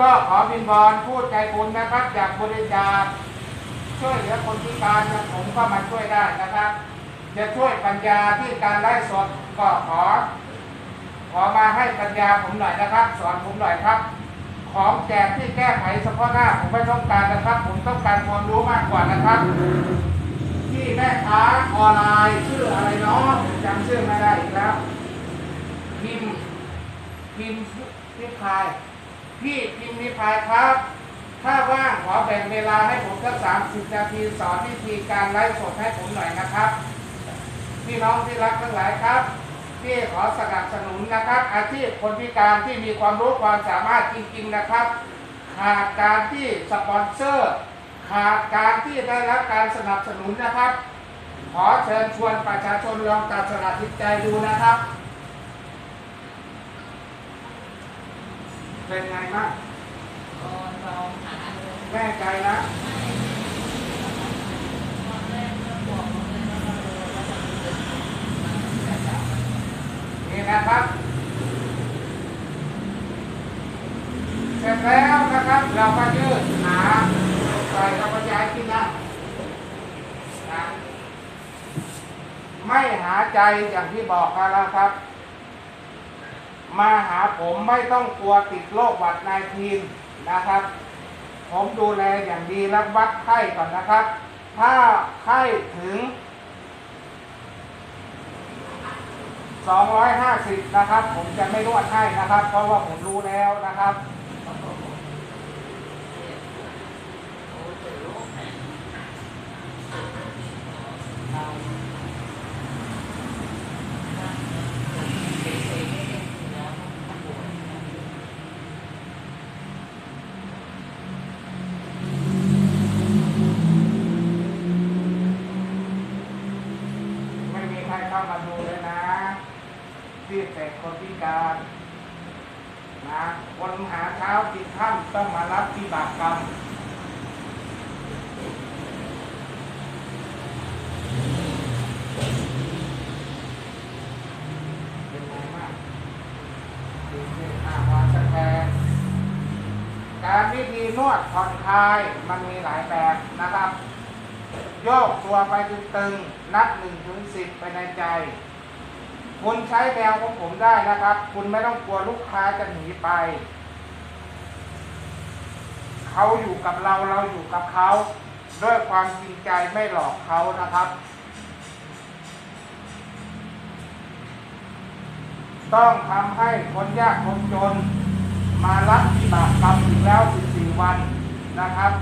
ก็ขอบินบอลพูดใจคุณนะครับอยากบริจาคช่วยเหลือคนพิการนะผมก็มาช่วยได้นะครับ จะช่วยปัญญาที่การไล่สดก็ขอ ขอมาให้ปัญญาผมหน่อยนะครับ สอนผมหน่อยครับ ของแจกที่แก้ไขเฉพาะหน้าผมไม่ต้องการนะครับ ผมต้องการความรู้มากกว่านะครับ ที่แม่ค้าออนไลน์ชื่ออะไรเนาะจำชื่อไม่ได้อีกแล้วพิมพ์พิมพ์พิมพ์พาย พี่พิมพ์นิพายครับ ถ้าว่างขอแบ่งเวลาให้ผมสักสามสิบนาทีสอนวิธีการไลฟ์สดให้ผมหน่อยนะครับ พี่น้องที่รักทั้งหลายครับที่ขอสนับสนุนนะครับ อาชีพคนพิการที่มีความรู้ความสามารถจริง ๆนะครับขาดการที่สปอนเซอร์ขาดการที่ได้รับการสนับสนุนนะครับ ขอเชิญชวนประชาชนลองตัดสละจิตใจดูนะครับ เป็นไงบ้างก็ลองหาเลยแน่ใจนะตอนแรกก็บอกเลยว่าเราเราจะมีเงินแต่จะนี่นะครับเสร็จแล้วนะครับ เราก็ยืดหาใส่กระปยายขึ้นนะนะไม่หาใจอย่างที่บอกกันแล้วครับ มาหาผมไม่ต้องกลัวติดโรคหวัดนายทีนนะครับ ผมดูแลอย่างดีและววัดไข้ก่อนนะครับ ถ้าไข้ถึง 250 นะครับ ผมจะไม่นวดให้นะครับ เพราะว่าผมรู้แล้วนะครับ โอ้เจอโรคแผลเราเด็กๆเนี่ยแล้วมันปวด ไม่มีใครเข้ามาดูเลยนะ ที่เสกคนพิการนะคนหาเช้ากินข้ามต้องมารับที่บากกรรมเป็นไงบ้างดูสิอาหารสแกนการวิธีนวดผ่อนคลายมันมีหลายแบบนะครับ โยกตัวไปตึงๆ นับหนึ่งถึงสิบไปในใจ คุณใช้แนวของผมได้นะครับ คุณไม่ต้องกลัวลูกค้าจะหนีไป เขาอยู่กับเราเราอยู่กับเขา ด้วยความจริงใจไม่หลอกเขานะครับ ต้องทำให้คนยากคนจน มารับที่บากกรรมอีกแล้ว14วันนะครับ